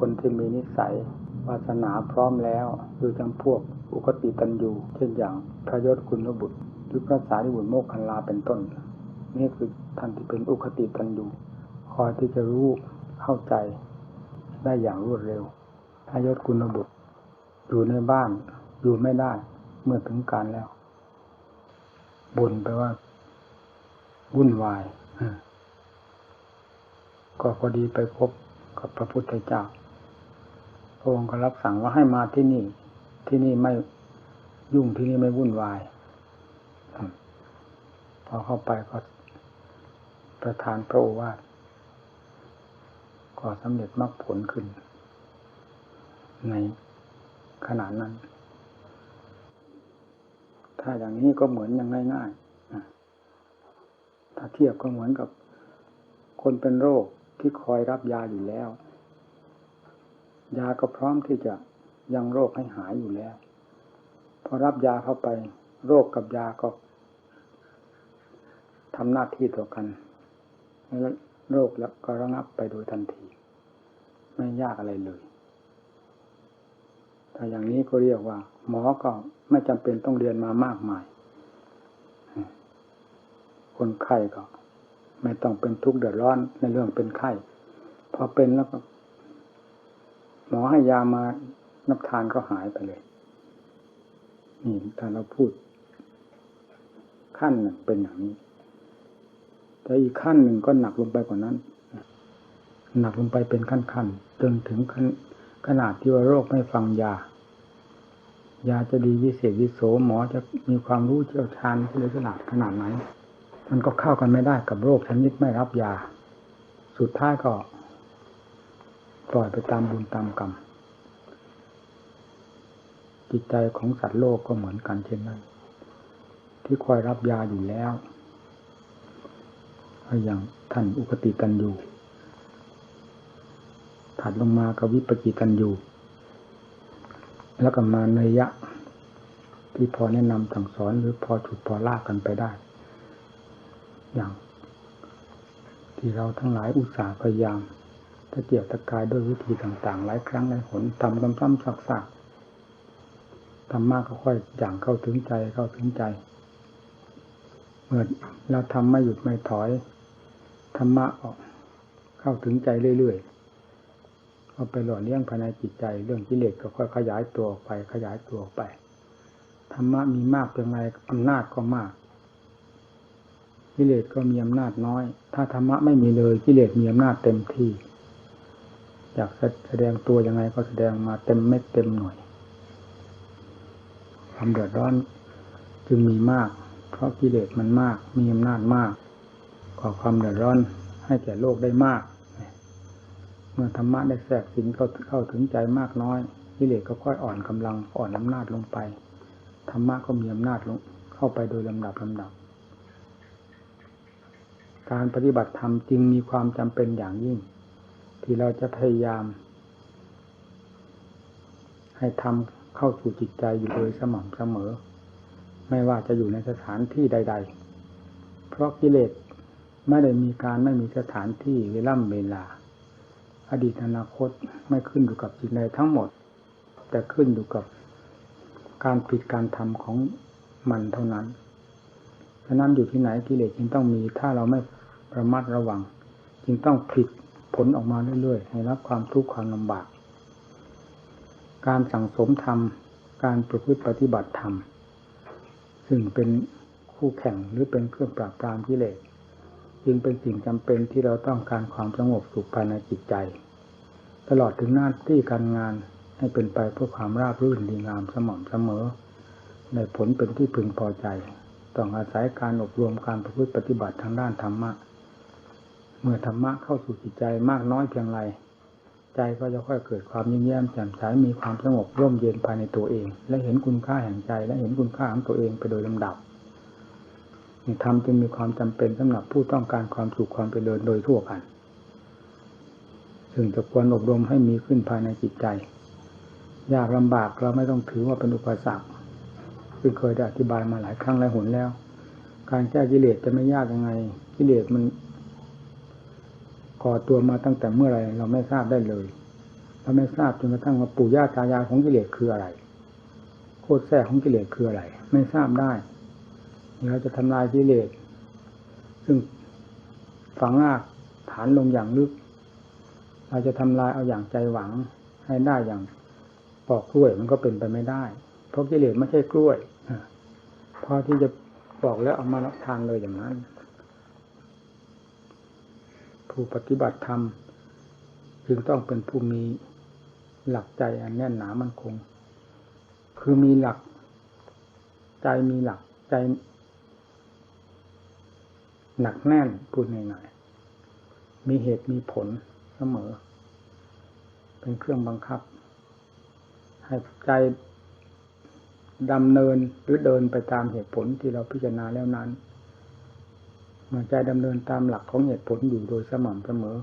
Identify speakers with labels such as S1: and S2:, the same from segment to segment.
S1: คนที่มีนิสัยวาสนาพร้อมแล้วคือจำพวกอุคติตันยูเช่นอย่างพระยศคุณบุตรหรือพระสารีบุตรโมกขันลาเป็นต้น นี่คือท่านที่เป็นอุคติตันยูคอยที่จะรู้เข้าใจได้อย่างรวดเร็วพระยศคุณบุตร อยู่ในบ้านอยู่ไม่ได้เมื่อถึงการแล้วบ่นไปว่าวุ่นวายก็พอดีไปพบกับพระพุทธเจ้า พระองค์ก็รับสั่งว่าให้มาที่นี่ ที่นี่ไม่ยุ่งที่นี่ไม่วุ่นวาย พอเข้าไปก็ประทานพระโอวาทก็สำเร็จมรรคผลขึ้น ในขณะนั้น ถ้าอย่างนี้ก็เหมือนอย่างง่ายๆถ้าเทียบก็เหมือนกับคนเป็นโรคที่คอยรับยาอยู่แล้ว ยาก็พร้อมที่จะยังโรคให้หายอยู่แล้ว พอรับยาเข้าไป โรคกับยาก็ทำหน้าที่ต่อกันแล้วโรคแล้วก็ระงับไปโดยทันที ไม่ยากอะไรเลยถ้าอย่างนี้ก็เรียกว่า หมอก็ไม่จำเป็นต้องเรียนมามากมาย คนไข้ก็ ไม่ต้องเป็นทุกข์เดือดร้อนในเรื่องเป็นไข้พอเป็นแล้วก็ หมอให้ยามานับทานก็หายไปเลยนี่ถ้าเราพูด ขั้นหนึ่งเป็นอย่างนี้ แต่อีกขั้นหนึ่งก็หนักลงไปกว่านั้น หนักลงไปเป็นขั้นขั้นจนถึงขนาดที่ว่าโรคไม่ฟังยา ยาจะดีวิเศษวิโสหมอจะมีความรู้เชี่ยวชาญที่เลยขนาดขนาดไหน มันก็เข้ากันไม่ได้กับโรคชนิดไม่รับยา สุดท้ายก็ ปล่อยไปตามบุญตามกรรม จิตใจของสัตว์โลกก็เหมือนกันเช่นนั้น ที่คอยรับยาอยู่แล้วอย่างท่านอุคติตันอยู่ถัดลงมากับวิปจิตันยูแล้วก็มาเนยะ ที่พอแนะนำสั่งสอนหรือพอฉุดพอลากกันไปได้ อย่าง ที่เราทั้งหลายอุตส่าห์พยายาม ตะเกียบตะกายด้วยวิธีต่างๆ หลายครั้งหลายหนทำซ้ำๆซักๆทำมากก็ค่อยอย่างเข้าถึงใจเข้าถึงใจ เมื่อเราทำไม่หยุดไม่ถอยธรรมะออกเข้าถึงใจเรื่อยๆเอาไปหล่อเลี้ยงภายในจิตใจ เรื่องกิเลสก็ค่อยขยายตัวออกไป ขยายตัวออกไปธรรมะมีมากเพียงไรอำนาจก็มากกิเลสก็มีอำนาจน้อย ถ้าธรรมะไม่มีเลยกิเลสมีอำนาจเต็มที่ อยากแสดงตัวยังไงก็แสดงมาเต็มเม็ดเต็มหน่วยความเดือดร้อนจึงมีมาก เพราะกิเลสมันมาก มีอำนาจมากก่อความเดือดร้อนให้แก่โลกได้มากเมื่อธรรมะได้แทรกสินเข้าเข้าถึงใจมากน้อยกิเลสก็ค่อยอ่อนกำลังอ่อนอำนาจลงไปธรรมะก็มีอำนาจลงเข้าไปโดยลำดับลำดับ การปฏิบัติธรรมจึงมีความจำเป็นอย่างยิ่ง ที่เราจะพยายาม ให้ทำเข้าสู่จิตใจอยู่โดยสม่ำเสมอ ไม่ว่าจะอยู่ในสถานที่ใด ๆ เพราะกิเลสไม่ได้มีการไม่มีสถานที่เวล่ำเวลา อดีตอนาคตไม่ขึ้นอยู่กับจิตใดทั้งหมด แต่ขึ้นอยู่กับการผิดการทำของมันเท่านั้นฉะนั้นอยู่ที่ไหนกิเลสจึงต้องมี ถ้าเราไม่ระมัดระวัง จึงต้องผลิต ผลออกมาเรื่อยๆ ให้รับความทุกข์ความลำบาก การสั่งสมธรรม การประพฤติปฏิบัติธรรม ซึ่งเป็นคู่แข่งหรือเป็นเครื่องปราบปรามกิเลสจึงเป็นสิ่งจำเป็นที่เราต้องการความสงบสุขภายในจิตใจ ตลอดถึงหน้าที่การงานให้เป็นไปเพื่อความราบรื่นดีงามสม่ำเสมอ ในผลเป็นที่พึงพอใจ ต้องอาศัยการอบรมการประพฤติปฏิบัติทางด้านธรรมะ เมื่อธรรมะเข้าสู่จิตใจมากน้อยเพียงไรใจก็จะค่อยเกิดความยิ้มแย้มแจ่มใสมีความสงบร่มเย็นภายในตัวเอง และเห็นคุณค่าแห่งใจ และเห็นคุณค่าของตัวเองไปโดยลำดับธรรมจึงมีความจำเป็นสำหรับผู้ต้องการความสุขความเจริญโดยทั่วกันซึ่งจะควรอบรมให้มีขึ้นภายในจิตใจ ยากลำบากเราไม่ต้องถือว่าเป็นอุปสรรคซึ่งเคยได้อธิบายมาหลายครั้งหลายหนแล้ว การแก้กิเลสจะไม่ยากยังไงกิเลสมัน ก่อตัวมาตั้งแต่เมื่อไรเราไม่ทราบได้เลย เราไม่ทราบจนกระทั่งว่าปู่ย่าตายายของกิเลสคืออะไร โคตรแท้ของกิเลสคืออะไร ไม่ทราบได้เราจะทำลายกิเลสซึ่งฝังรากฐานลงอย่างลึก เราจะทำลายเอาอย่างใจหวังให้ได้อย่างปอกกล้วยมันก็เป็นไปไม่ได้ เพราะกิเลสไม่ใช่กล้วยพอที่จะปอกแล้วเอามารับทานเลยอย่างนั้น ผู้ปฏิบัติธรรม จึงต้องเป็นผู้มีหลักใจอันแน่นหนามั่นคง คือมีหลัก ใจมีหลักใจ หนักแน่นพูดง่ายๆมีเหตุมีผลเสมอ เป็นเครื่องบังคับ ให้ใจดำเนินหรือเดินไปตามเหตุผลที่เราพิจารณาแล้วนั้น ใจดำเนินตามหลักของเหตุผลอยู่โดยสม่ำเสมอ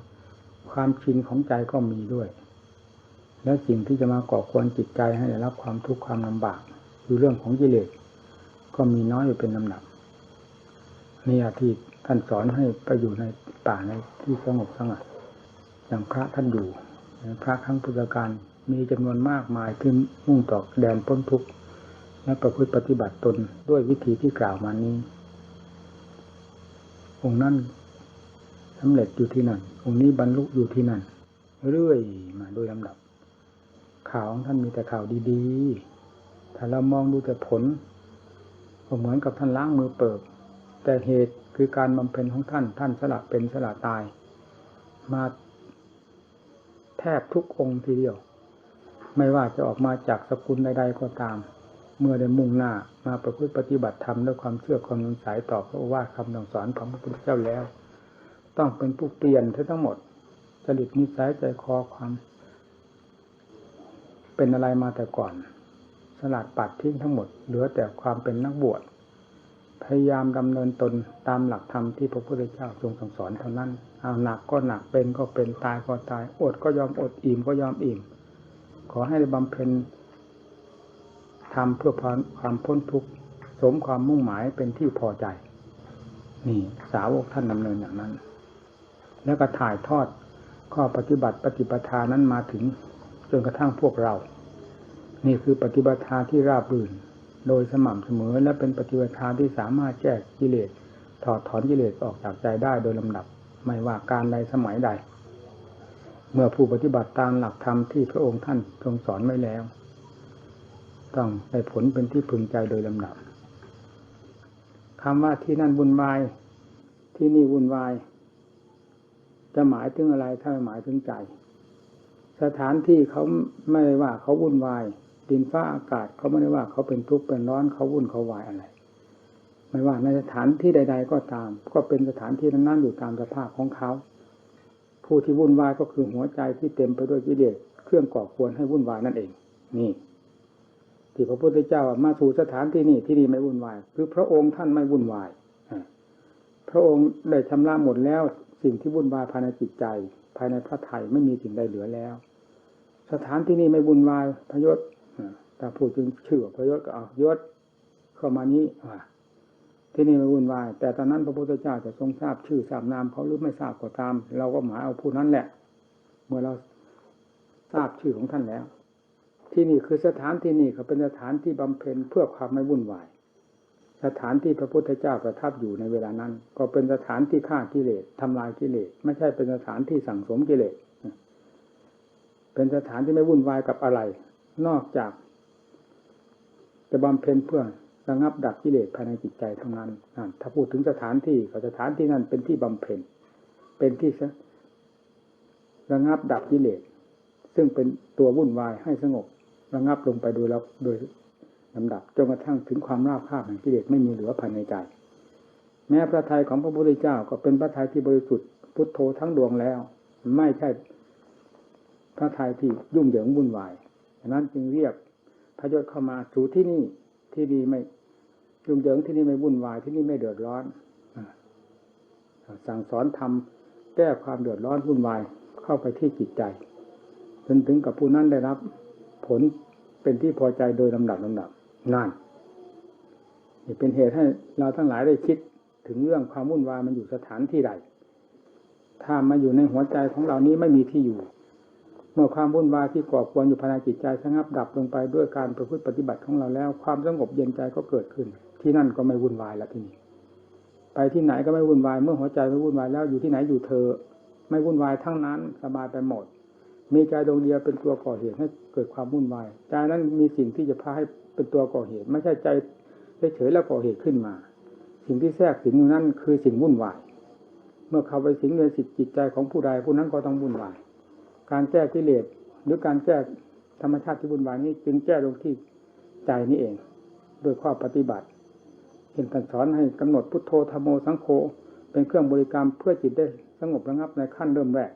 S1: ความชินของใจก็มีด้วย และสิ่งที่จะมาก่อควรจิตใจให้ได้รับความทุกข์ความลำบากคือเรื่องของกิเลสก็มีน้อยอยู่เป็นลำดับนี่อาทิตท่านสอนให้ไปอยู่ในป่าในที่สงบสงัดอย่างพระท่านอยู่พระครั้งพุทธการมีจำนวนมากมายที่มุ่งต่อแดนพ้นทุกข์และประพฤติปฏิบัติตนด้วยวิธีที่กล่าวมานี้ องค์นั้นสำเร็จอยู่ที่นั่น องค์นี้บรรลุอยู่ที่นั่น เรื่อยมาโดยลำดับ ข่าวของท่านมีแต่ข่าวดีๆ ถ้าเรามองดูแต่ผลก็เหมือนกับท่านล้างมือเปิบ แต่เหตุคือการบำเพ็ญของท่าน ท่านสละเป็นสละตาย มาแทบทุกองค์ทีเดียว ไม่ว่าจะออกมาจากสกุลใด ๆ ก็ตาม เมื่อได้มุ่งหน้า มาประพฤติปฏิบัติธรรมด้วยความเชื่อความสงสัยต่อพระว่าคำสอนของพระพุทธเจ้าแล้ว ต้องเป็นผู้เปลี่ยนทั้งหมดจริตนิสัยใจคอความ เป็นอะไรมาแต่ก่อน สลัดปัดทิ้งทั้งหมด เหลือแต่ความเป็นนักบวชพยายามดำเนินตนตามหลักธรรมที่พระพุทธเจ้าทรงสั่งสอนเท่านั้น เอาหนักก็หนักเป็นก็เป็นตายก็ตาย อดก็ยอมอดอิ่มก็ยอมอิ่ม ขอให้บำเพ็ญ ทำเพื่อความพ้นทุกข์สมความมุ่งหมายเป็นที่พอใจ นี่สาวกท่านดำเนินอย่างนั้น แล้วก็ถ่ายทอดข้อปฏิบัติปฏิปทานั้นมาถึงจนกระทั่งพวกเรา นี่คือปฏิบัติที่ราบรื่น โดยสม่ำเสมอและเป็นปฏิบัติที่สามารถแจกกิเลสถอดถอนกิเลสออกจากใจได้โดยลำดับ ไม่ว่าการใดสมัยใด เมื่อผู้ปฏิบัติตามหลักธรรมที่พระองค์ท่านทรงสอนไว้แล้ว ต้องได้ผลเป็นที่พึงใจโดยลำดับคำว่าที่นั่นวุ่นวาย ที่นี่วุ่นวาย จะหมายถึงอะไรถ้าไม่หมายถึงใจ สถานที่เขาไม่ได้ว่าเขาวุ่นวาย ดินฟ้าอากาศเขาไม่ได้ว่าเขาเป็นทุกข์เป็นร้อนเขาวุ่นเขาวายอะไร ไม่ว่าในสถานที่ใด ๆ ก็ตาม ก็เป็นสถานที่นั้นๆอยู่ตามสภาพของเขาผู้ที่วุ่นวายก็คือหัวใจที่เต็มไปด้วยกิเลสเครื่องก่อควรให้วุ่นวายนั่นเอง นี่ ที่พระพุทธเจ้ามาสู่สถานที่นี่ที่นี่ไม่วุ่นวาย คือพระองค์ท่านไม่วุ่นวายพระองค์ได้ชำระหมดแล้วสิ่งที่วุ่นวายภายในจิตใจ ภายในพระไถ่ไม่มีสิ่งใดเหลือแล้ว สถานที่นี้ไม่วุ่นวายพยศแต่พูดถึงชื่อพยศก็เอายศเข้ามานี้ว่าที่นี่ไม่วุ่นวาย แต่ตอนนั้นพระพุทธเจ้าจะทรงทราบชื่อทราบนามเขาหรือไม่ทราบก็ตาม เราก็หมายเอาผู้นั้นแหละ เมื่อเราทราบชื่อของท่านแล้ว ที่นี่คือสถานที่นี่เขาเป็นสถานที่บำเพ็ญเพื่อความไม่วุ่นวาย สถานที่พระพุทธเจ้าประทับอยู่ในเวลานั้น ก็เป็นสถานที่ฆ่ากิเลสทำลายกิเลสไม่ใช่เป็นสถานที่สั่งสมกิเลสเป็นสถานที่ไม่วุ่นวายกับอะไร นอกจาก จะบำเพ็ญเพื่อระงับดับกิเลสภายในจิตใจเท่านั้นถ้าพูดถึงสถานที่ก็สถานที่นั้นเป็นที่บำเพ็ญเป็นที่ระงับดับกิเลสซึ่งเป็นตัววุ่นวายให้สงบ ระงับลงไปโดยแล้วโดยลำดับจนกระทั่งถึงความราบคาบแห่งกิเลสไม่มีเหลือภายในใจ แม้พระทัยของพระพุทธเจ้าก็เป็นพระทัยที่บริสุทธิ์พุทโธทั้งดวงแล้ว ไม่ใช่พระทัยที่ยุ่งเหยิงวุ่นวายฉะนั้นจึงเรียกพระยศเข้ามาสู่ที่นี่ที่นี่ไม่ยุ่งเหยิงที่นี่ไม่วุ่นวายที่นี่ไม่เดือดร้อนสั่งสอนทำแก้ความเดือดร้อนวุ่นวายเข้าไปที่จิตใจจนถึงกับผู้นั้นได้รับ ผลเป็นที่พอใจโดยลำดับลำดับนั่นนี่เป็นเหตุให้เราทั้งหลายได้คิดถึงเรื่องความวุ่นวายมันอยู่สถานที่ใดถ้ามาอยู่ในหัวใจของเรานี้ไม่มีที่อยู่ เมื่อความวุ่นวายที่ก่อควรอยู่ภายในจิตใจสงับดับลงไปด้วยการประพฤติปฏิบัติของเราแล้ว ความสงบเย็นใจก็เกิดขึ้น ที่นั่นก็ไม่วุ่นวายแล้วที่นี่ไปที่ไหนก็ไม่วุ่นวาย เมื่อหัวใจไม่วุ่นวายแล้วอยู่ที่ไหนอยู่เธอ ไม่วุ่นวายทั้งนั้นสบายไปหมด มีใจดวงเดียวเป็นตัวก่อเหตุให้เกิดความวุ่นวายใจนั้นมีสิ่งที่จะพาให้เป็นตัวก่อเหตุ ไม่ใช่ใจเฉยๆแล้วก่อเหตุขึ้นมา สิ่งที่แทรกสิงนั่นคือสิ่งวุ่นวายเมื่อเข้าไปสิงในสิทธิจิตใจของผู้ใดผู้นั้นก็ต้องวุ่นวายการแก้กิเลสหรือการแก้ธรรมชาติที่วุ่นวายนี้ จึงแก้ลงที่ใจนี้เอง โดยข้อปฏิบัติเห็นการสอนให้กำหนดพุทโธธรรมโมสังโฆเป็นเครื่องบริกรรมเพื่อจิตได้สงบระงับในขั้นเริ่มแรก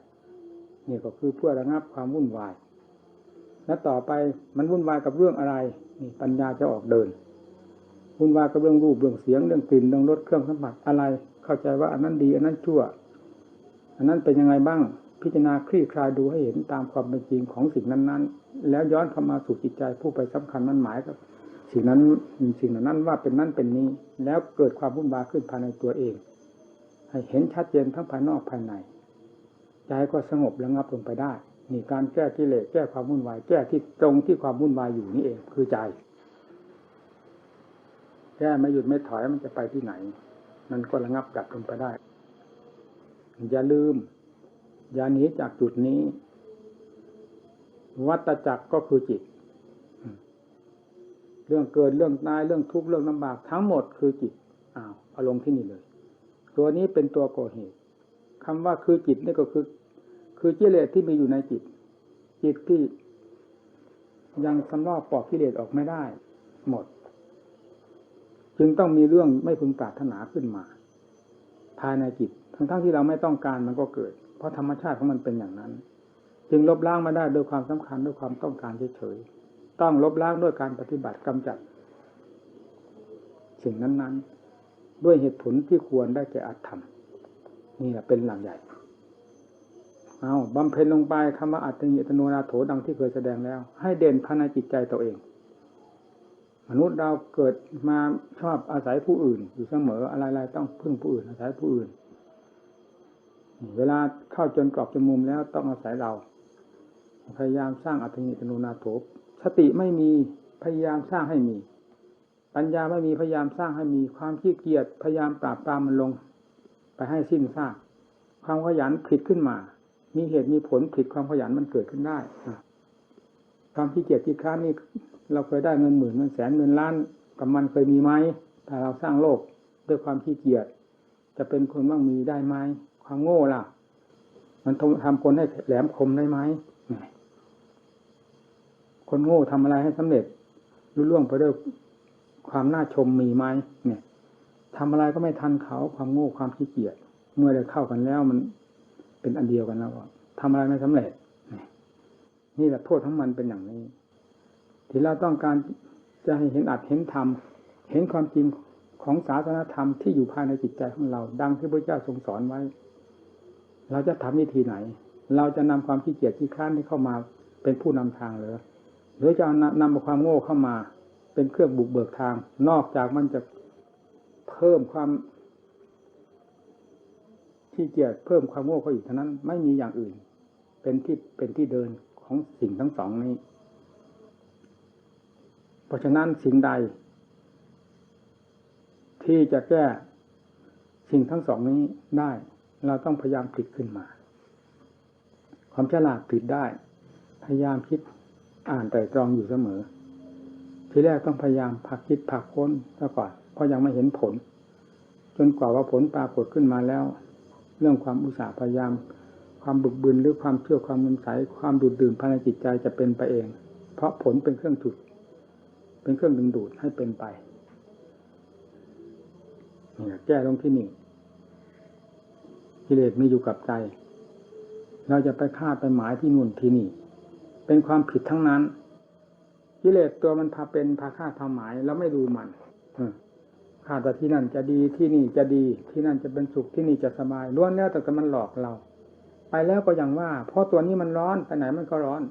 S1: นี่ก็คือเพื่อระงับความวุ่นวาย และต่อไปมันวุ่นวายกับเรื่องอะไรนี่ปัญญาจะออกเดิน วุ่นวายกับเรื่องรูปเรื่องเสียงเรื่องกลิ่นเรื่องรสเครื่องสัมผัสอะไร เข้าใจว่าอันนั้นดี อันนั้นชั่ว อันนั้นเป็นยังไงบ้างพิจารณาคลี่คลายดูให้เห็นตามความเป็นจริงของสิ่งนั้นๆ แล้วย้อนเข้ามาสู่จิตใจผู้ไปสำคัญนั้นหมายกับ สิ่งนั้นสิ่งนั้นว่าเป็นนั่นเป็นนี้ แล้วเกิดความวุ่นวายขึ้นภายในตัวเอง ให้เห็นชัดเจนทั้งภายนอกภายใน ใจก็สงบระงับลงไปได้ นี่การแก้กิเลสแก้ความวุ่นวาย แก้ที่ตรงที่ความวุ่นวายอยู่นี่เองคือใจ แก้ไม่หยุดไม่ถอยมันจะไปที่ไหน มันก็ระงับดับลงไปได้ อย่าลืม อย่าหนีจากจุดนี้ วัตจักรก็คือจิต เรื่องเกิดเรื่องตายเรื่องทุกข์เรื่องลำบากทั้งหมดคือจิตอ้าวเอาลงที่นี่เลย ตัวนี้เป็นตัวก่อเหตุคำว่าคือจิตนี่ก็คือ คือกิเลสที่มีอยู่ในจิต จิตที่ยังสำรอกปอกกิเลสออกไม่ได้ หมด จึงต้องมีเรื่องไม่พึงปรารถนาขึ้นมา ภายในจิต ทั้งๆทที่เราไม่ต้องการมันก็เกิด เพราะธรรมชาติของมันเป็นอย่างนั้น จึงลบล้างมาได้ด้วยความสำคัญด้วยความต้องการเฉยๆต้องลบล้างด้วยการปฏิบัติกำจัด สิ่งนั้นๆ ด้วยเหตุผลที่ควรได้แก่อัตธรรมนี่แหละเป็นหลักใหญ่ เอาบำเพ็ญลงไปคำว่าอัตติยตโนนาโถดังที่เคยแสดงแล้ว ให้เด่นภายในจิตใจตัวเอง มนุษย์เราเกิดมาชอบอาศัยผู้อื่น อยู่เสมออะไรๆต้องพึ่งผู้อื่น อาศัยผู้อื่น เวลาเข้าจนกรอบจนมุมแล้วต้องอาศัยเรา พยายามสร้างอัตติยตโนนาโถสติไม่มีพยายามสร้างให้มี ปัญญาไม่มีพยายามสร้างให้มีความขี้เกียจพยายามปราบปรามมันลง ไปให้สิ้นซากความขยันผิดขึ้นมา มีเหตุมีผลผิดความขยันมันเกิดขึ้นได้ความขี้เกียจที่ค้านนี่เราเคยได้เงินหมื่นเงินแสนเงินล้านกับมันเคยมีไหมถ้าเราสร้างโลกด้วยความขี้เกียจจะเป็นคนบ้างมีได้ไหมความโง่ล่ะ มันทำคนให้แหลมคมได้ไหมคนโง่ทำอะไรให้สำเร็จรุ่ล่วงไปด้วยความน่าชมมีไหมเนี่ยทำอะไรก็ไม่ทันเขาความโง่ความขี้เกียจเมื่อได้เข้ากันแล้วมัน เป็นอันเดียวกันแล้วทำอะไรไม่สำเร็จ นี่แหละโทษทั้งมันเป็นอย่างนี้ ที่เราต้องการจะให้เห็นอัดเห็นธรรมเห็นความจริงของศาสนธรรมที่อยู่ภายในจิตใจของเรา ดังที่พระเจ้าทรงสอนไว้ เราจะทำวิธีไหน เราจะนำความขี้เกียจที่ค้านที่เข้ามาเป็นผู้นำทางหรือหรือจะนำความโง่เข้ามา เป็นเครื่องบุกเบิกทาง นอกจากมันจะเพิ่มความ ขี้เกียจเพิ่มความโง่เข้าอีกเท่านั้น ไม่มีอย่างอื่น เป็นที่เป็นที่เดินของสิ่งทั้งสองนี้ เพราะฉะนั้นสิ่งใด ที่จะแก้สิ่งทั้งสองนี้ได้ เราต้องพยายามผิดขึ้นมา ความฉลาดผิดได้ พยายามคิดอ่านแต่ตรองอยู่เสมอ ทีแรกต้องพยายามผักคิดผักค้นซะก่อนเพราะยังไม่เห็นผล จนกว่าว่าผลปรากฏขึ้นมาแล้ว เรื่องความอุตสาห์พยายาม ความบึกบึนหรือความเชื่อความมึนใสความดูดดื่มภายในจิตใจจะเป็นไปเอง เพราะผลเป็นเครื่องจุด เป็นเครื่องดึงดูดให้เป็นไปเนี่ยแก้ลงที่นี่กิเลสมีอยู่กับใจ เราจะไปคาดไปหมายที่นู่นที่นี่ เป็นความผิดทั้งนั้นกิเลสตัวมันพาเป็นพาคาดพาหมาย แล้วไม่ดูมันาดว่าที่นั่นจะดีที่นี่จะดี ที่นั่นจะเป็นสุขที่นี่จะสบายล้วนแล้วแต่มันหลอกเรา ไปแล้วก็อย่างว่า เพราะตัวนี้มันร้อนไปไหนมันก็ร้อน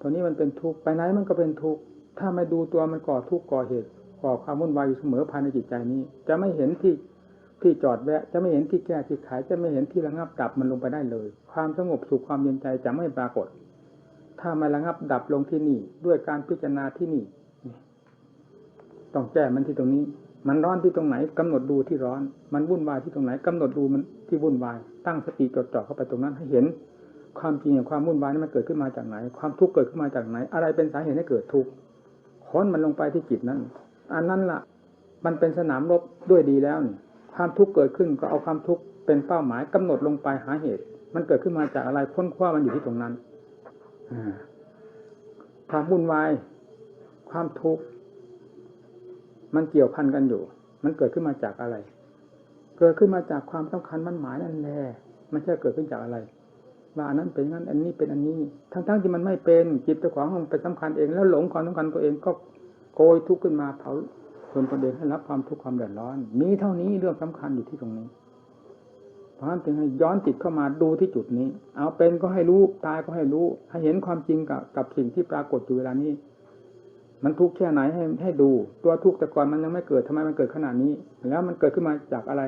S1: ตัวนี้มันเป็นทุกข์ไปไหนมันก็เป็นทุกข์ถ้าไม่ดูตัวมันก่อทุกข์ก่อเหตุก่อความวุ่นวายอยู่เสมอภายในจิตใจนี้ จะไม่เห็นที่ที่จอดแวะ จะไม่เห็นที่แก้ที่ขาย จะไม่เห็นที่ระงับดับมันลงไปได้เลย ความสงบสุขความเย็นใจจะไม่ปรากฏ ถ้าม่ระงับดับลงที่นี่ ด้วยการพิจารณาที่นี่ ต้องแก้มันที่ตรงนี้ มันร้อนที่ตรงไหนกำหนดดูที่ร้อน มันวุ่นวายที่ตรงไหนกำหนดดูมันที่วุ่นวาย ตั้งสติจดจ่อเข้าไปตรงนั้นให้เห็น ความจริงองความวุ่นวายนั้นมันเกิดขึ้นมาจากไหน ความทุกข์เกิดขึ้นมาจากไหน อะไรเป็นสาเหตุให้เกิดทุกข์ค้นมันลงไปที่จิตนั้น อันนั้นล่ะ มันเป็นสนามรบด้วยดีแล้วนี่ความทุกข์เกิดขึ้นก็เอาความทุกข์เป็นเป้าหมายกำหนดลงไปหาเหตุ มันเกิดขึ้นมาจากอะไรค้นคว้ามันอยู่ที่ตรงนั้นความวุ่นวาย ความทุกข์ มันเกี่ยวพันกันอยู่ มันเกิดขึ้นมาจากอะไร เกิดขึ้นมาจากความสำคัญมันหมายนั่นแหละมันจะเกิดขึ้นจากอะไร ว่าอันนั้นเป็นงั้นอันนี้เป็นอันนี้ ทั้งๆที่มันไม่เป็นจิตเจ้าของมันเป็นสำคัญเองแล้วหลงความสำคัญตัวเองก็โกยทุกข์ขึ้นมาเผาจนตนเองให้รับความทุกข์ความเดือดร้อน มีเท่านี้เรื่องสำคัญอยู่ที่ตรงนี้เพราะฉะนั้นจึงให้ย้อนจิตเข้ามาดูที่จุดนี้ เอาเป็นก็ให้รู้ตายก็ให้รู้ให้เห็นความจริงกับกับสิ่งที่ปรากฏอยู่เวลานี้ มันทุกข์แค่ไหนให้ให้ดู ตัวทุกข์แต่ก่อนมันยังไม่เกิดทำไมมันเกิดขนาดนี้ แล้วมันเกิดขึ้นมาจากอะไร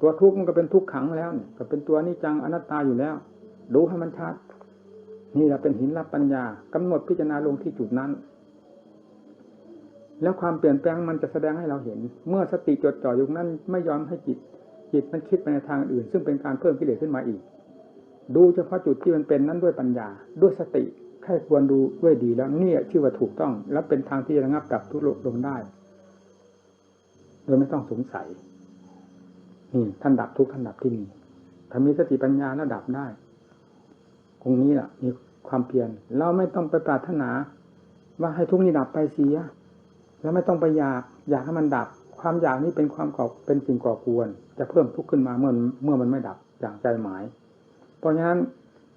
S1: ตัวทุกข์มันก็เป็นทุกข์ขังแล้วเนี่ยก็เป็นตัวนิจังอนัตตาอยู่แล้ว ดูให้มันชัดนี่แหละเป็นหินรับปัญญากำหนดพิจารณาลงที่จุดนั้น แล้วความเปลี่ยนแปลงมันจะแสดงให้เราเห็น เมื่อสติจดจ่ออยู่นั้นไม่ยอมให้จิต จิตมันคิดไปในทางอื่น ซึ่งเป็นการเพิ่มกิเลสขึ้นมาอีก ดูเฉพาะจุดที่มันเป็นนั้นด้วยปัญญาด้วยสติ ใครควรดูด้วยดีแล้วนี่ชื่อว่าถูกต้อง และเป็นทางที่ระงับดับทุกข์ลงได้ โดยไม่ต้องสงสัยนี่ท่านดับทุกข์ท่านดับที่นี่ถ้ามีสติปัญญาแล้วดับได้ตรงนี้แหละมีความเพียรเราไม่ต้องไปปรารถนา ว่าให้ทุกข์นี้ดับไปเสีย แล้วไม่ต้องไปอยากอยากให้มันดับ ความอยากนี้เป็นความก่อเป็นสิ่งก่อกวน จะเพิ่มทุกข์ขึ้นมาเมื่อเมื่อมันไม่ดับอย่างใจหมาย เพราะฉะนั้น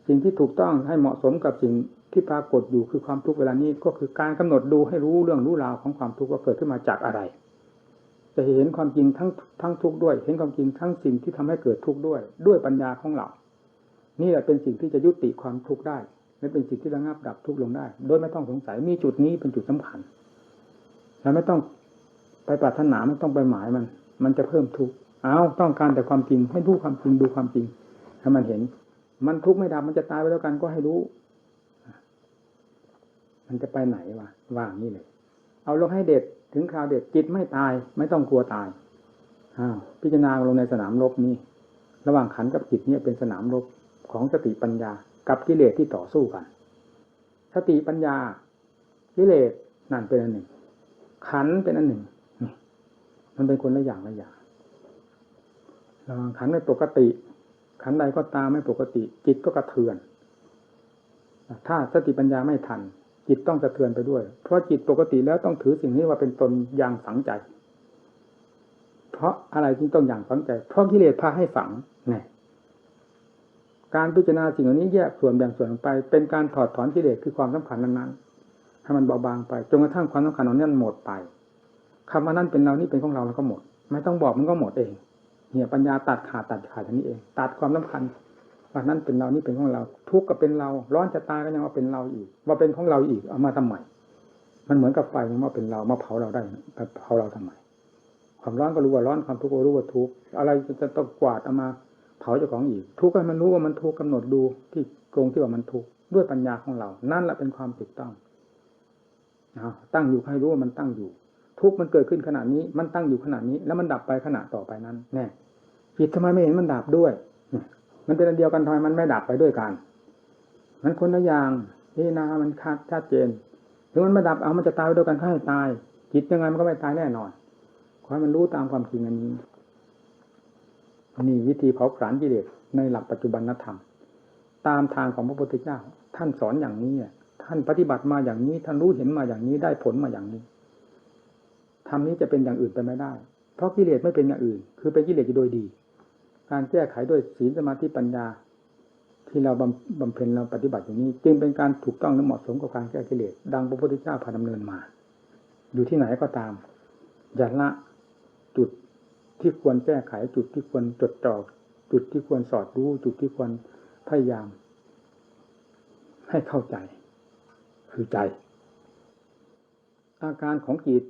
S1: สิ่งที่ถูกต้องให้เหมาะสมกับสิ่ง ที่ปรากฏอยู่คือความทุกข์เวลานี้ก็คือการกำหนดดูให้รู้เรื่องรู้ราวของความทุกข์ว่าเกิดขึ้นมาจากอะไร จะเห็นความจริงทั้งทั้งทุกข์ด้วย เห็นความจริงทั้งสิ่งที่ทำให้เกิดทุกข์ด้วย ด้วยปัญญาของเรา นี่แหละเป็นสิ่งที่จะยุติความทุกข์ได้และเป็นสิ่งที่ระงับดับทุกข์ลงได้ โดยไม่ต้องสงสัยมีจุดนี้เป็นจุดสำคัญเราไม่ต้องไปปรารถนาไม่ต้องไปหมายมัน มันจะเพิ่มทุกข์เอาต้องการแต่ความจริงให้รู้ความจริงดูความจริงให้มันเห็น มันทุกข์ไม่ดับมันจะตายไปแล้วกันก็ให้รู้ มันจะไปไหนวะว่างนี่เลย เอาลงให้เด็ดถึงคราวเด็ดจิตไม่ตาย ไม่ต้องกลัวตายอ้าวพิจารณาลงในสนามรบนี้ระหว่างขันกับจิตเนี่ยเป็นสนามรบของสติปัญญา กับกิเลสที่ต่อสู้กัน สติปัญญากิเลสนั่นเป็นอันหนึ่ง ขันเป็นอันหนึ่ง มันเป็นคนละอย่างละอย่างระหว่างขันไม่ปกติ ขันใดก็ตามไม่ปกติ จิตก็กระเทือน ถ้าสติปัญญาไม่ทัน จิตต้องกระเทือนไปด้วย เพราะจิตปกติแล้วต้องถือสิ่งนี้ว่าเป็นตนอย่างฝังใจ เพราะอะไรจึงต้องอย่างฝังใจ เพราะกิเลสพาให้ฝังเนี่ยการพิจารณาสิ่งเหล่านี้แยกส่วนแบ่งส่วนไป เป็นการถอดถอนกิเลสคือความสำคัญนั้นๆให้มันเบาบางไปจนกระทั่งความสำคัญของนั้นหมดไปคำว่านั้นเป็นเรานี่เป็นของเราแล้วก็หมด ไม่ต้องบอกมันก็หมดเอง เนี่ยปัญญาตัดขาดตัดขาดอย่างนี้เอง ตัดความสำคัญ ว่านั้นเป็นเรานี่เป็นของเรา ทุกข์ก็เป็นเรา ร้อนจะตายก็ยังว่าเป็นเราอีกว่าเป็นของเราอีกเอามาทำไมมันเหมือนกับไฟมันว่าเป็นเรามาเผาเราได้เผาเราทำไมความร้อนก็รู้ว่าร้อนความทุกข์ก็รู้ว่าทุกข์อะไรจะต้องกวาดเอามาเผาเจ้าของอีก ทุกข์ให้มันรู้ว่ามันทุกข์กำหนดดูที่ตรงที่ว่ามันทุกข์ด้วยปัญญาของเรา นั่นแหละเป็นความถูกต้องตั้งอยู่ให้รู้ว่ามันตั้งอยู่ ทุกข์มันเกิดขึ้นขณะนี้ มันตั้งอยู่ขณะนี้ แล้วมันดับไปขณะต่อไปนั้น แน่จิตทำไมไม่เห็นมันดับด้วย มันเป็นอันเดียวกันทำไมมันไม่ดับไปด้วยกัน มันคนละอย่างนี่นามันคาดชัดเจนถึงมันไม่ดับเอามันจะตายไปด้วยกันข้าให้ตาย จิตยังไงมันก็ไม่ตายแน่นอนขอให้มันรู้ตามความจริงอันนี้นี่วิธีเผาผลาญกิเลสในหลักปัจจุบันธรรม ตามทางของพระพุทธเจ้า ท่านสอนอย่างนี้ท่านปฏิบัติมาอย่างนี้ ท่านรู้เห็นมาอย่างนี้ได้ผลมาอย่างนี้ทำนี้จะเป็นอย่างอื่นไปไม่ได้ เพราะกิเลสไม่เป็นอย่างอื่น คือเป็นกิเลสโดยดี การแก้ไขด้วยศีลสมาธิปัญญา ที่เราบำเพ็ญเราปฏิบัติอย่างนี้ จึงเป็นการถูกต้องและเหมาะสมกับการแก้กิเลสดังพระพุทธเจ้าพาดำเนินมา อยู่ที่ไหนก็ตามอย่าละจุดที่ควรแก้ไขจุดที่ควรจดจ่อจุดที่ควรสอดรู้ จุดที่ควรพยายาม ให้เข้าใจ คือใจ อาการของจิต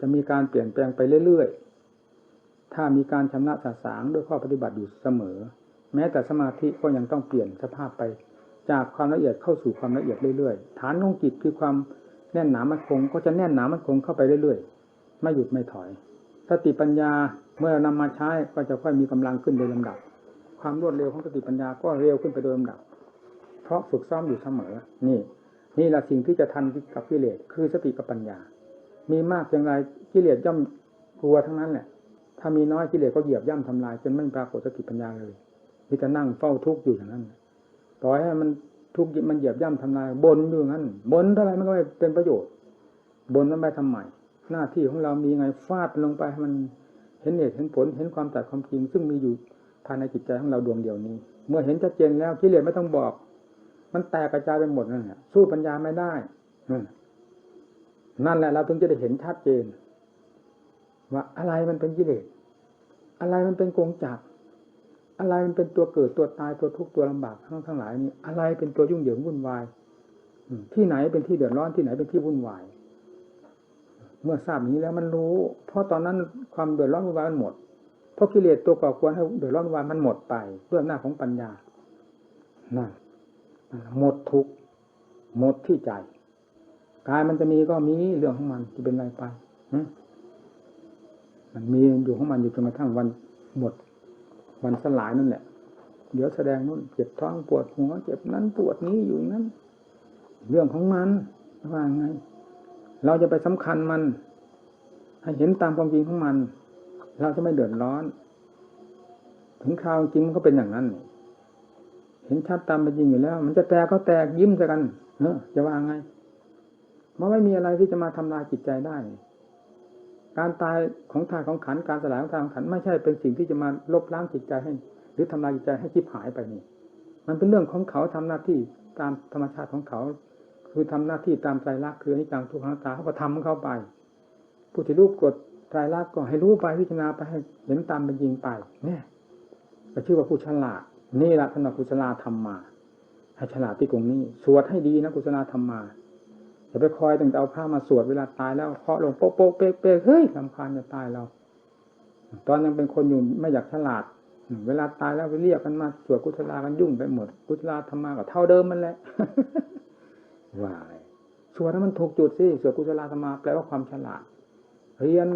S1: จะมีการเปลี่ยนแปลงไปเรื่อยๆ ถ้ามีการชำระสาสางด้วยข้อปฏิบัติอยู่เสมอ แม้แต่สมาธิก็ยังต้องเปลี่ยนสภาพไป จากความละเอียดเข้าสู่ความละเอียดเรื่อยๆ ฐานของจิตคือความแน่นหนามั่นคง ก็จะแน่นหนามั่นคงเข้าไปเรื่อยๆ ไม่หยุดไม่ถอย สติปัญญาเมื่อนำมาใช้ก็จะค่อยมีกำลังขึ้นโดยลำดับ ความรวดเร็วของสติปัญญาก็เร็วขึ้นไปโดยลำดับ เพราะฝึกซ้อมอยู่เสมอ นี่ นี่แหละสิ่งที่จะทันกับกิเลสคือสติกับปัญญา มีมากเพียงไรกิเลสย่อมกลัวทั้งนั้นแหละ ถ้ามีน้อยกิเลสก็เหยียบย่ำทำลายจนไม่ปรากฏสติปัญญาเลยมีแต่นั่งเฝ้าทุกข์อยู่อย่างนั้นต่อให้มันทุกข์มันเหยียบย่ำทำลายบนอยู่งั้นบนเท่าไรมันก็ไม่เป็นประโยชน์ บนมันไปทำไมหน้าที่ของเรามีไงฟาดลงไปให้มันเห็นเหตุเห็นผลเห็นความแตัดความจริง ซึ่งมีอยู่ภายในจิตใจของเราดวงเดียวนี้ เมื่อเห็นชัดเจนแล้วกิเลสไม่ต้องบอก มันแตกกระจายไปหมดนั่นแหละสู้ปัญญาไม่ได้นั่นนั่นแหละเราถึงจะได้เห็นชัดเจนว่าอะไรมันเป็นกิเลส อะไรมันเป็นกงจักอะไรมันเป็นตัวเกิดตัวตายตัวทุกข์ตัวลำบากทั้งทั้งหลายนี้อะไรเป็นตัวยุ่งเหยิงวุ่นวายที่ไหนเป็นที่เดือดร้อนที่ไหนเป็นที่วุ่นวาย เมื่อทราบอย่างนี้แล้วมันรู้ เพราะตอนนั้นความเดือดร้อนวุ่นวายมันหมด เพราะกิเลสตัวก่อควรให้เดือดร้อนวุ่นวายมันหมดไปด้วยอำนาจของปัญญานั่นหมดทุกข์หมดที่ใจกายมันจะมีก็มีเรื่องของมันจะเป็นอะไรไป มันมีอยู่ของมันอยู่จนกระทั่งวันหมด วันสลายนั่นแหละ เดี๋ยวแสดงนู่นเจ็บท้องปวดหัวเจ็บนั้นปวดนี้อยู่นั้น เรื่องของมันว่าไง เราจะไปสำคัญมัน ให้เห็นตามความจริงของมัน เราจะไม่เดือดร้อน ถึงคราวจริงมันก็เป็นอย่างนั้น เห็นชัดตามเป็นจริงอยู่แล้ว มันจะแตกก็แตกยิ้มใส่กัน เออจะว่าไงมันไม่มีอะไรที่จะมาทำลายจิตใจได้ การตายของธาตุของขันธ์การสลายของธาตุของขันธ์ไม่ใช่เป็นสิ่งที่จะมาลบล้างจิตใจให้ หรือทำลายจิตใจให้ชิบหายไปนี่ มันเป็นเรื่องของเขาทำหน้าที่ตามธรรมชาติของเขา คือทำหน้าที่ตามไตรลักษณ์คืออนิจจังทุกขังตาเขาก็ทำของเข้าไป ผู้ที่รู้กฎไตรลักษณ์ก็ให้รู้ไปพิจารณาไปให้เห็นตามเป็นจริงไป เนี่ยก็ชื่อว่าผู้ฉลาดนี่แหละท่านว่ากุศลธรรมมาให้ฉลาดที่ตรงนี้ สวดให้ดีนะกุศลธรรมมา อย่าไปคอยตั้งแต่เอาผ้ามาสวดเวลาตายแล้วเคาะลงโป๊ะโป๊ะเป๊ะเป๊ะเฮ้ยลำคาญจะตายเรา ตอนยังเป็นคนอยู่ไม่อยากฉลาด เวลาตายแล้วไปเรียกกันมาสวดกุศลากันยุ่งไปหมด กุศลธรรมมาก็เท่าเดิมมันแหละวาไงสวดให้มันถูกจุดสิสวดกุศลธรรมมาแปลว่าความฉลาด เรียน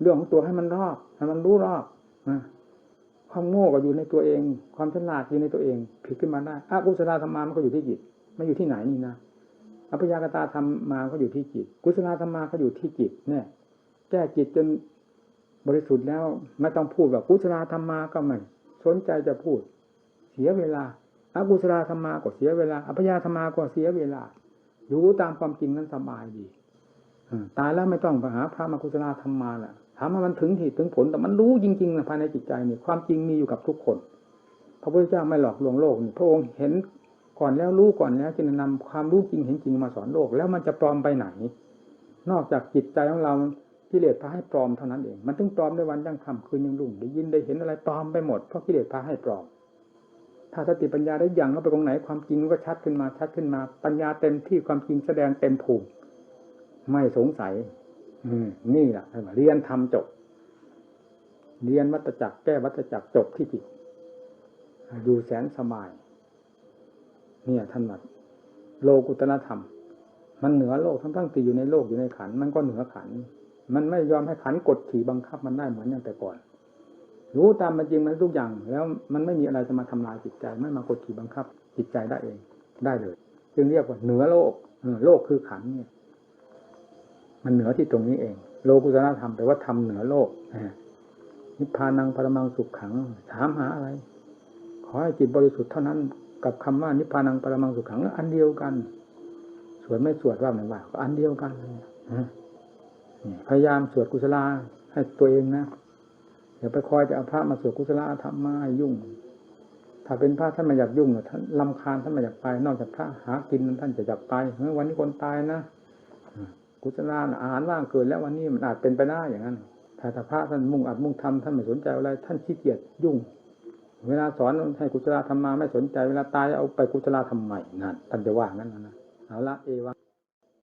S1: เรื่องของตัวให้มันรอบให้มันรู้รอบความโง่ก็อยู่ในตัวเอง ความฉลาดอยู่ในตัวเอง ผิดขึ้นมาได้อากุศลธรรมามันก็อยู่ที่จิตไม่อยู่ที่ไหนนี่นะ อภิญากตาธรรมมาก็อยู่ที่จิต กุศลธรรมมาก็อยู่ที่จิต เนี่ย แก้จิตจนบริสุทธิ์แล้วไม่ต้องพูดแบบกุศลธรรมมาก็ไม่สนใจจะพูด เสียเวลาอากุศลธรรมาก็เสียเวลาอภิญาธรรมาก็เสียเวลาอยู่ตามความจริงนั้นสบายดีอตายแล้วไม่ต้องไปหาพระมากุศลธรรมมาแหละถามว่ามันถึงที่ถึงผลแต่มันรู้จริงๆนะภายในจิตใจนี่ความจริงมีอยู่กับทุกคน พระพุทธเจ้าไม่หลอกลวงโลกนี่พระองค์เห็น ก่อนแล้วรู้ก่อนแล้วจึงนำความรู้จริงเห็นจริงมาสอนโลก แล้วมันจะปลอมไปไหน นอกจากจิตใจของเรากิเลสพาให้ปลอมเท่านั้นเอง มันถึงปลอมได้วันยังค่ำคืนยังรุ่งได้ยินได้เห็นอะไรปลอมไปหมดเพราะกิเลสพาให้ปลอม ถ้าสติปัญญาได้ยังเข้าไปตรงไหนความจริงก็ชัดขึ้นมาชัดขึ้นมา ปัญญาเต็มที่ความจริงแสดงเต็มภูมิไม่สงสัย อืม นี่แหละเรียนทำจบ เรียนวัตจักรแก้วัตจักรจบที่จิตอยู่แสนสบาย เนี่ยท่านวัดโลกุตนธรรม มันเหนือโลกทั้งทั้งที่อยู่ในโลกอยู่ในขัน มันก็เหนือขัน มันไม่ยอมให้ขันกดขี่บังคับมันได้เหมือนอย่างแต่ก่อน รู้ตามมันจริงมันทุกอย่าง แล้วมันไม่มีอะไรจะมาทำลายจิตใจ ไม่มากดขี่บังคับ จิตใจได้เองได้เลย จึงเรียกว่าเหนือโลกเอโลกคือขันเนี่ย มันเหนือที่ตรงนี้เอง โลกุตนธรรมแปลว่าทำเหนือโลกนิพพานังปรมังสุขขังถามหาอะไร ขอให้จิตบริสุทธิ์เท่านั้น กับคำว่านิพพานังปรมังสุขขังอันเดียวกัน สวดไม่สวดว่าไม่ว่าก็อันเดียวกันพยายามสวดกุศลาให้ตัวเองนะอย่าไปคอยจะเอาพระมาสวดกุศลาทำมาให้ยุ่ง ถ้าเป็นพระท่านม่อยากยุ่งท่านลำคาญท่านม่อยากไป นอกจากพระหากินท่านจะอยากไปเมื่อวันนี้คนตายนะกุศลาอาหารว่างเกินแล้ววันนี้มันอาจเป็นไปได้อย่างนั้นถ้าพระท่านมุ่งอัดมุ่งทำท่านไม่สนใจอะไร ท่านขี้เกียจยุ่ง เวลาสอนให้กุศลธรรมมาไม่สนใจเวลาตายเอาไปกุศลธรรมใหม่นั่นท่านจะว่างั้นนะเอาละเอวะ